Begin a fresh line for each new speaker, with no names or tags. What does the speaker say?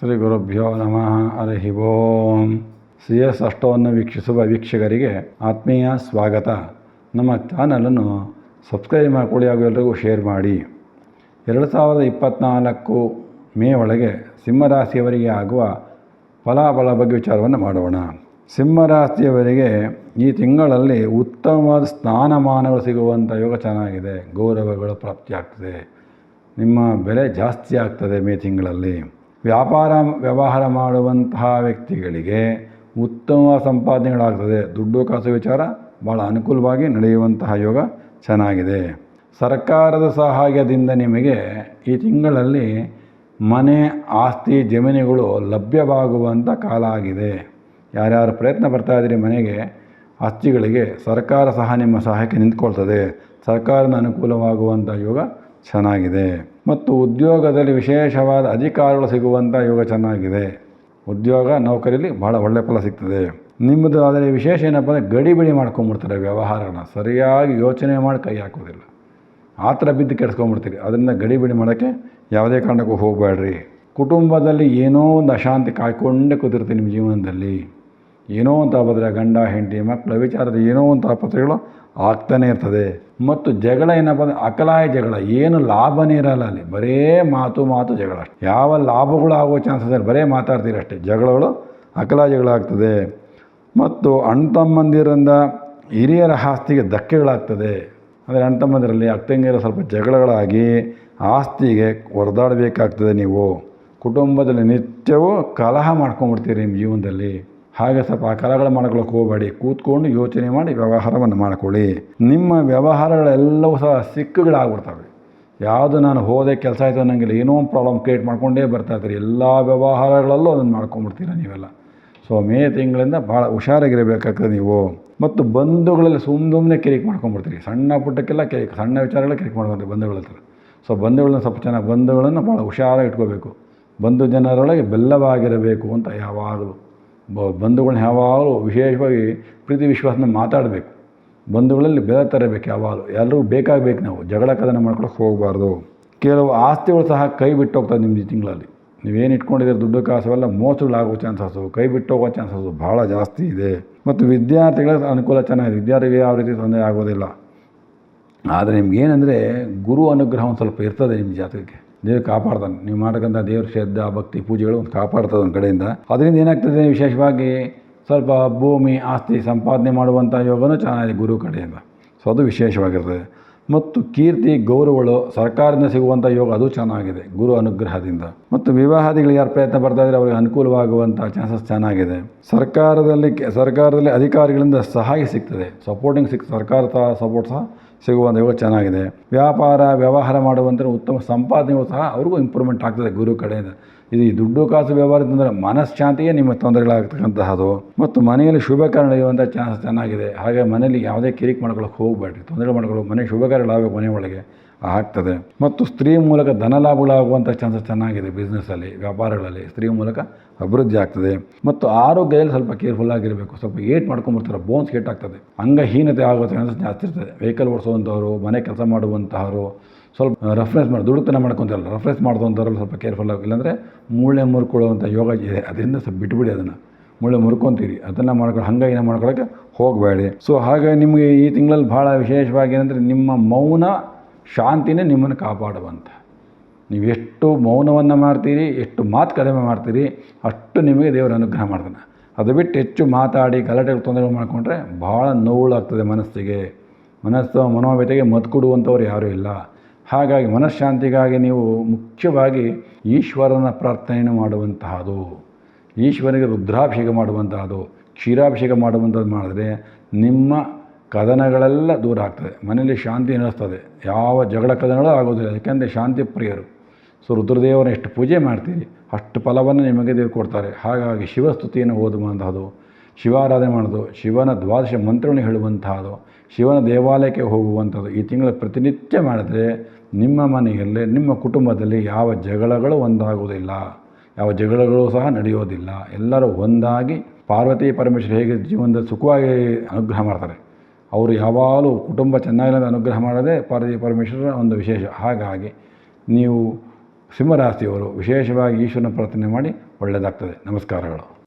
ಶ್ರೀ ಗುರುಭ್ಯೋ ನಮಃ. ಹರಿ ಓಂ. C S ಅಷ್ಟವನ್ನು ವೀಕ್ಷಿಸುವ ವೀಕ್ಷಕರಿಗೆ ಆತ್ಮೀಯ ಸ್ವಾಗತ. ನಮ್ಮ ಚಾನಲನ್ನು ಸಬ್ಸ್ಕ್ರೈಬ್ ಮಾಡಿಕೊಳ್ಳಿ ಹಾಗೂ ಎಲ್ಲರಿಗೂ ಶೇರ್ ಮಾಡಿ. ಎರಡು ಸಾವಿರದ ಇಪ್ಪತ್ತ್ನಾಲ್ಕು ಮೇ ಒಳಗೆ ಸಿಂಹರಾಶಿಯವರಿಗೆ ಆಗುವ ಫಲಾಫಲ ಬಗ್ಗೆ ವಿಚಾರವನ್ನು ಮಾಡೋಣ. ಸಿಂಹರಾಶಿಯವರಿಗೆ ಈ ತಿಂಗಳಲ್ಲಿ ಉತ್ತಮವಾದ ಸ್ಥಾನಮಾನಗಳು ಸಿಗುವಂಥ ಯೋಗ ಚೆನ್ನಾಗಿದೆ. ಗೌರವಗಳು ಪ್ರಾಪ್ತಿಯಾಗ್ತದೆ. ನಿಮ್ಮ ಬೆಲೆ ಜಾಸ್ತಿ ಆಗ್ತದೆ ಮೇ ತಿಂಗಳಲ್ಲಿ. ವ್ಯಾಪಾರ ವ್ಯವಹಾರ ಮಾಡುವಂತಹ ವ್ಯಕ್ತಿಗಳಿಗೆ ಉತ್ತಮ ಸಂಪಾದನೆಗಳಾಗ್ತದೆ. ದುಡ್ಡು ಕಾಸು ವಿಚಾರ ಭಾಳ ಅನುಕೂಲವಾಗಿ ನಡೆಯುವಂತಹ ಯೋಗ ಚೆನ್ನಾಗಿದೆ. ಸರ್ಕಾರದ ಸಹಾಯದಿಂದ ನಿಮಗೆ ಈ ತಿಂಗಳಲ್ಲಿ ಮನೆ, ಆಸ್ತಿ, ಜಮೀನುಗಳು ಲಭ್ಯವಾಗುವಂಥ ಕಾಲ ಆಗಿದೆ. ಯಾರ್ಯಾರು ಪ್ರಯತ್ನ ಬರ್ತಾ ಇದ್ದೀರಿ ಮನೆಗೆ, ಆಸ್ತಿಗಳಿಗೆ ಸರ್ಕಾರ ಸಹ ನಿಮ್ಮ ಸಹಾಯಕ್ಕೆ ನಿಂತ್ಕೊಳ್ತದೆ. ಸರ್ಕಾರದ ಅನುಕೂಲವಾಗುವಂಥ ಯೋಗ ಚೆನ್ನಾಗಿದೆ. ಮತ್ತು ಉದ್ಯೋಗದಲ್ಲಿ ವಿಶೇಷವಾದ ಅಧಿಕಾರಗಳು ಸಿಗುವಂಥ ಯೋಗ ಚೆನ್ನಾಗಿದೆ. ಉದ್ಯೋಗ ನೌಕರಿಯಲ್ಲಿ ಭಾಳ ಒಳ್ಳೆಯ ಫಲ ಸಿಗ್ತದೆ. ನಿಮ್ಮದು ಆದರೆ ವಿಶೇಷ ಏನಪ್ಪ ಅಂದರೆ ಗಡಿಬಿಡಿ ಮಾಡ್ಕೊಂಬಿಡ್ತಾರೆ ವ್ಯವಹಾರಗಳನ್ನ ಸರಿಯಾಗಿ ಯೋಚನೆ ಮಾಡಿ ಕೈ ಹಾಕೋದಿಲ್ಲ. ಆ ಥರ ಬಿದ್ದು ಕೆಡಿಸ್ಕೊಂಬಿಡ್ತೀರಿ. ಅದರಿಂದ ಗಡಿಬಿಡಿ ಮಾಡೋಕ್ಕೆ ಯಾವುದೇ ಕಾರಣಕ್ಕೂ ಹೋಗಬೇಡ್ರಿ. ಕುಟುಂಬದಲ್ಲಿ ಏನೋ ಒಂದು ಅಶಾಂತಿ ಕಾಯ್ಕೊಂಡೇ ಕೂತಿರ್ತೀವಿ ನಿಮ್ಮ ಜೀವನದಲ್ಲಿ. ಏನೋ ಅಂತ ತಾಪತ್ರೆ ಗಂಡ, ಹೆಂಡತಿ, ಮಕ್ಕಳ ವಿಚಾರದ ಏನೋ ಅಂತ ಪತ್ರಗಳು ಆಗ್ತಾನೆ ಇರ್ತದೆ. ಮತ್ತು ಜಗಳ ಏನಪ್ಪ ಅಂದರೆ ಅಕಲಾಯ ಜಗಳ, ಏನು ಲಾಭನೇ ಇರಲ್ಲ ಅಲ್ಲಿ. ಬರೇ ಮಾತು ಮಾತು ಜಗಳ ಅಷ್ಟೆ. ಯಾವ ಲಾಭಗಳು ಆಗೋ ಚಾನ್ಸಸ್ ಬರೇ ಮಾತಾಡ್ತೀರಿ ಅಷ್ಟೇ. ಜಗಳಗಳು, ಅಕಲಾಯ ಜಗಳ ಆಗ್ತದೆ. ಮತ್ತು ಅಣ್ಣ ತಮ್ಮಂದಿರಿಂದ ಹಿರಿಯರ ಆಸ್ತಿಗೆ ಧಕ್ಕೆಗಳಾಗ್ತದೆ. ಅಂದರೆ ಅಣ್ಣ ತಮ್ಮಂದಿರಲ್ಲಿ ಅಕ್ಕಂಗಿರ ಸ್ವಲ್ಪ ಜಗಳಗಳಾಗಿ ಆಸ್ತಿಗೆ ಹೊರದಾಡಬೇಕಾಗ್ತದೆ ನೀವು. ಕುಟುಂಬದಲ್ಲಿ ನಿತ್ಯವೂ ಕಲಹ ಮಾಡ್ಕೊಂಡ್ಬಿಡ್ತೀರಿ ನಿಮ್ಮ ಜೀವನದಲ್ಲಿ. ಹಾಗೆ ಸ್ವಲ್ಪ ಆ ಕಲಹಗಳು ಮಾಡ್ಕೊಳ್ಳೋಕೆ ಹೋಗಬೇಡಿ. ಕೂತ್ಕೊಂಡು ಯೋಚನೆ ಮಾಡಿ ವ್ಯವಹಾರವನ್ನು ಮಾಡಿಕೊಳ್ಳಿ. ನಿಮ್ಮ ವ್ಯವಹಾರಗಳೆಲ್ಲವೂ ಸಹ ಸಿಕ್ಕುಗಳಾಗ್ಬಿಡ್ತವೆ. ಯಾವುದು ನಾನು ಹೋದೆ ಕೆಲಸ ಆಯಿತು ಅನ್ನೋಂಗಿಲ್ಲ. ಏನೋ ಒಂದು ಪ್ರಾಬ್ಲಮ್ ಕ್ರಿಯೇಟ್ ಮಾಡ್ಕೊಂಡೇ ಬರ್ತಾ ಇರ್ತೀರಿ. ಎಲ್ಲ ವ್ಯವಹಾರಗಳಲ್ಲೂ ಅದನ್ನು ಮಾಡ್ಕೊಂಡ್ಬಿಡ್ತೀರ ನೀವೆಲ್ಲ? ಸೊ ಮೇ ತಿಂಗಳಿಂದ ಭಾಳ ಹುಷಾರಾಗಿರಬೇಕಾಗ್ತದೆ ನೀವು. ಮತ್ತು ಬಂಧುಗಳಲ್ಲಿ ಸುಮ್ಮ ಸುಮ್ಮನೆ ಕಿರಿಕ್ ಮಾಡ್ಕೊಂಡ್ಬಿಡ್ತೀರಿ. ಸಣ್ಣ ಪುಟ್ಟಕ್ಕೆಲ್ಲ ಕಿರಿಕ್, ಸಣ್ಣ ವಿಚಾರಗಳ ಕಿರಿಕ್ ಮಾಡ್ಕೊತೀರಿ ಬಂಧುಗಳ ಹತ್ರ. ಸೊ ಬಂಧುಗಳನ್ನ ಸ್ವಲ್ಪ ಚೆನ್ನಾಗಿ, ಬಂಧುಗಳನ್ನು ಭಾಳ ಹುಷಾರಾಗಿ ಇಟ್ಕೋಬೇಕು. ಬಂಧು ಜನರೊಳಗೆ ಬೆಲ್ಲವಾಗಿರಬೇಕು ಅಂತ ಯಾವಾಗಲೂ. ಬಂಧುಗಳನ್ನ ಯಾವಾಗಲೂ ವಿಶೇಷವಾಗಿ ಪ್ರೀತಿ ವಿಶ್ವಾಸನ ಮಾತಾಡಬೇಕು. ಬಂಧುಗಳಲ್ಲಿ ಬೆಲೆ ತರಬೇಕು ಯಾವಾಗಲೂ. ಎಲ್ಲರಿಗೂ ಬೇಕಾಗಬೇಕು ನಾವು. ಜಗಳ ಕದನ ಮಾಡ್ಕೊಳಕ್ಕೆ ಹೋಗಬಾರ್ದು. ಕೆಲವು ಆಸ್ತಿಗಳು ಸಹ ಕೈ ಬಿಟ್ಟು ಹೋಗ್ತದೆ ನಿಮ್ಮ ತಿಂಗಳಲ್ಲಿ. ನೀವೇನು ಇಟ್ಕೊಂಡಿದ್ದೀರ? ದುಡ್ಡು ಕಾಸವೆಲ್ಲ ಮೋಸಗಳಾಗೋ ಚಾನ್ಸಸ್ಸು ಕೈ ಬಿಟ್ಟು ಹೋಗೋ ಚಾನ್ಸಸ್ಸು ಭಾಳ ಜಾಸ್ತಿ ಇದೆ. ಮತ್ತು ವಿದ್ಯಾರ್ಥಿಗಳ ಅನುಕೂಲ ಚೆನ್ನಾಗಿದೆ. ವಿದ್ಯಾರ್ಥಿಗಳಿಗೆ ಯಾವ ರೀತಿ ತೊಂದರೆ ಆಗೋದಿಲ್ಲ. ಆದರೆ ನಿಮ್ಗೇನೆಂದರೆ ಗುರು ಅನುಗ್ರಹ ಒಂದು ಸ್ವಲ್ಪ ಇರ್ತದೆ ನಿಮ್ಮ ಜಾತಕಕ್ಕೆ. ದೇವ್ರು ಕಾಪಾಡ್ತಾನೆ. ನೀವು ಮಾಡ್ತಕ್ಕಂಥ ದೇವ್ರ ಶ್ರದ್ಧಾ, ಭಕ್ತಿ, ಪೂಜೆಗಳು ಒಂದು ಕಾಪಾಡ್ತದೆ ಒಂದು ಕಡೆಯಿಂದ. ಅದರಿಂದ ಏನಾಗ್ತದೆ ವಿಶೇಷವಾಗಿ ಸ್ವಲ್ಪ ಭೂಮಿ, ಆಸ್ತಿ, ಸಂಪಾದನೆ ಮಾಡುವಂಥ ಯೋಗನೂ ಚೆನ್ನಾಗಿದೆ ಗುರು ಕಡೆಯಿಂದ. ಸೊ ಅದು ವಿಶೇಷವಾಗಿರ್ತದೆ. ಮತ್ತು ಕೀರ್ತಿ, ಗೌರವಗಳು ಸರ್ಕಾರದಿಂದ ಸಿಗುವಂಥ ಯೋಗ ಅದು ಚೆನ್ನಾಗಿದೆ, ಗುರು ಅನುಗ್ರಹದಿಂದ. ಮತ್ತು ವಿವಾಹಾದಿಗಳು ಯಾರು ಪ್ರಯತ್ನ ಬರ್ತಾ ಇದ್ದಾರೆ ಅವರಿಗೆ ಅನುಕೂಲವಾಗುವಂಥ ಚಾನ್ಸಸ್ ಚೆನ್ನಾಗಿದೆ. ಸರ್ಕಾರದಲ್ಲಿ ಸರ್ಕಾರದಲ್ಲಿ ಅಧಿಕಾರಿಗಳಿಂದ ಸಹಾಯ ಸಿಗ್ತದೆ. ಸಪೋರ್ಟಿಂಗ್ ಸಿಕ್ ಸರ್ಕಾರ ಸಹ ಸಪೋರ್ಟ್ ಸಹ ಸಿಗುವಂಥ ಯೋಗ ಚೆನ್ನಾಗಿದೆ. ವ್ಯಾಪಾರ, ವ್ಯವಹಾರ ಮಾಡುವಂಥ ಉತ್ತಮ ಸಂಪಾದನೆಗಳು ಸಹ ಅವ್ರಿಗೂ ಇಂಪ್ರೂವ್ಮೆಂಟ್ ಆಗ್ತದೆ ಗುರು ಕಡೆಯಿಂದ. ಇದು ಈ ದುಡ್ಡು ಕಾಸು ವ್ಯವಹಾರದಿಂದ ಮನಃಶಾಂತಿಯೇ ನಿಮ್ಮ ತೊಂದರೆಗಳಾಗತಕ್ಕಂತಹದು ಮತ್ತು ಮನೆಯಲ್ಲಿ ಶುಭ ಕಾರ್ಯ ನಡೆಯುವಂಥ ಚಾನ್ಸ್ ಚೆನ್ನಾಗಿದೆ. ಹಾಗೆ ಮನೆಯಲ್ಲಿ ಯಾವುದೇ ಕಿರಿಕ್ ಮಾಡ್ಕೊಳ್ಳೋಕೆ ಹೋಗಬೇಡ್ರಿ. ತೊಂದರೆ ಮಾಡ್ಕೊಳ್ಳೋ ಮನೆ ಶುಭ ಮನೆ ಒಳಗೆ. ಆಗ್ತದೆ. ಮತ್ತು ಸ್ತ್ರೀ ಮೂಲಕ ಧನ ಲಾಭಗಳಾಗುವಂಥ ಚಾನ್ಸಸ್ ಚೆನ್ನಾಗಿದೆ ಬಿಸ್ನೆಸ್ಸಲ್ಲಿ ವ್ಯಾಪಾರಗಳಲ್ಲಿ. ಸ್ತ್ರೀ ಮೂಲಕ ಅಭಿವೃದ್ಧಿ ಆಗ್ತದೆ. ಮತ್ತು ಆರೋಗ್ಯದಲ್ಲಿ ಸ್ವಲ್ಪ ಕೇರ್ಫುಲ್ ಆಗಿರಬೇಕು. ಸ್ವಲ್ಪ ಏಟ್ ಮಾಡ್ಕೊಂಬರ್ತಾರೆ ಬೋನ್ಸ್ ಏಟ್ ಆಗ್ತದೆ. ಅಂಗಹೀನತೆ ಆಗೋ ಚಾನ್ಸಸ್ ಜಾಸ್ತಿ ಇರ್ತದೆ. ವೆಹಿಕಲ್ ಓಡಿಸುವಂಥವ್ರು, ಮನೆ ಕೆಲಸ ಮಾಡುವಂತಹವರು ಸ್ವಲ್ಪ ರೆಫ್ರೆನ್ಸ್ ಮಾಡಿ ದುಡುಕ್ತನ ಮಾಡ್ಕೊತಾರಲ್ಲ ರೆಫ್ರೆನ್ಸ್ ಮಾಡಿದಂಥವ್ರಲ್ಲಿ ಸ್ವಲ್ಪ ಕೇರ್ಫುಲ್ ಆಗಿ, ಇಲ್ಲಾಂದರೆ ಮೂಳೆ ಮುರ್ಕೊಳ್ಳುವಂಥ ಯೋಗ ಇದೆ, ಅದರಿಂದ ಸ್ವಲ್ಪ ಬಿಟ್ಬಿಡಿ ಅದನ್ನು. ಮೂಳೆ ಮುರ್ಕೊತೀರಿ, ಅದನ್ನು ಮಾಡ್ಕೊಂಡು ಏನೋ ಮಾಡ್ಕೊಳ್ಳೋಕೆ ಹೋಗಬೇಡಿ. ಸೊ ಹಾಗೆ ನಿಮಗೆ ಈ ತಿಂಗಳಲ್ಲಿ ಭಾಳ ವಿಶೇಷವಾಗಿ ಏನಂದರೆ ನಿಮ್ಮ ಮೌನ ಶಾಂತಿನೇ ನಿಮ್ಮನ್ನು ಕಾಪಾಡುವಂಥ ನೀವು ಎಷ್ಟು ಮೌನವನ್ನು ಮಾಡ್ತೀರಿ, ಎಷ್ಟು ಮಾತು ಕಡಿಮೆ ಮಾಡ್ತೀರಿ, ಅಷ್ಟು ನಿಮಗೆ ದೇವರ ಅನುಗ್ರಹ ಮಾಡ್ತಾನೆ. ಅದು ಬಿಟ್ಟು ಹೆಚ್ಚು ಮಾತಾಡಿ ಗಲಾಟೆಗಳು, ತೊಂದರೆಗಳು ಮಾಡಿಕೊಂಡ್ರೆ ಭಾಳ ನೋವುಳಾಗ್ತದೆ ಮನಸ್ಸಿಗೆ. ಮನಸ್ಸು ಮನೋವ್ಯತೆಗೆ ಮದ್ದು ಕೊಡುವಂಥವ್ರು ಯಾರೂ ಇಲ್ಲ. ಹಾಗಾಗಿ ಮನಃಶಾಂತಿಗಾಗಿ ನೀವು ಮುಖ್ಯವಾಗಿ ಈಶ್ವರನ ಪ್ರಾರ್ಥನೆಯನ್ನು ಮಾಡುವಂತಹದು. ಈಶ್ವರನಿಗೆ ರುದ್ರಾಭಿಷೇಕ ಮಾಡುವಂತಹದು. ಕ್ಷೀರಾಭಿಷೇಕ ಮಾಡುವಂಥದ್ದು ಮಾಡಿದ್ರೆ ನಿಮ್ಮ ಕದನಗಳೆಲ್ಲ ದೂರ ಆಗ್ತದೆ. ಮನೆಯಲ್ಲಿ ಶಾಂತಿ ನೆಲೆಸ್ತದೆ. ಯಾವ ಜಗಳ ಕದನಗಳು ಆಗೋದಿಲ್ಲ. ಯಾಕೆಂದರೆ ಶಾಂತಿ ಪ್ರಿಯರು. ಸೊ ರುದ್ರದೇವರ ಎಷ್ಟು ಪೂಜೆ ಮಾಡ್ತೀರಿ? ಅಷ್ಟು ಫಲವನ್ನು ನಿಮಗೆ ದೇವರು ಕೊಡ್ತಾರೆ ಹಾಗಾಗಿ ಶಿವಸ್ತುತಿಯನ್ನು ಓದುವಂತಹದು, ಶಿವಾರಾಧನೆ ಮಾಡೋದು, ಶಿವನ ದ್ವಾದಶ ಮಂತ್ರವನ್ನು ಹೇಳುವಂತಹದ್ದು ಶಿವನ ದೇವಾಲಯಕ್ಕೆ ಹೋಗುವಂಥದ್ದು ಈ ತಿಂಗಳು ಪ್ರತಿನಿತ್ಯ ಮಾಡಿದ್ರೆ ನಿಮ್ಮ ಮನೆಯಲ್ಲಿ, ನಿಮ್ಮ ಕುಟುಂಬದಲ್ಲಿ ಯಾವ ಜಗಳಗಳು ಒಂದಾಗುವುದಿಲ್ಲ, ಯಾವ ಜಗಳಗಳು ಸಹ ನಡೆಯೋದಿಲ್ಲ. ಎಲ್ಲರೂ ಒಂದಾಗಿ ಪಾರ್ವತಿ ಪರಮೇಶ್ವರ ಹೇಗೆ ಜೀವನದ ಸುಖವಾಗಿ ಅನುಗ್ರಹ ಮಾಡ್ತಾರೆ. ಅವರು ಯಾವಾಗಲೂ ಕುಟುಂಬ ಚೆನ್ನಾಗಿಲ್ಲ ಅನುಗ್ರಹ ಮಾಡೋದೇ ಪಾರ್ವತಿ ಪರಮೇಶ್ವರ ಒಂದು ವಿಶೇಷ. ಹಾಗಾಗಿ ನೀವು ಸಿಂಹರಾಶಿಯವರು ವಿಶೇಷವಾಗಿ ಈಶ್ವರನ ಪ್ರಾರ್ಥನೆ ಮಾಡಿ ಒಳ್ಳೆಯದಾಗ್ತದೆ. ನಮಸ್ಕಾರಗಳು.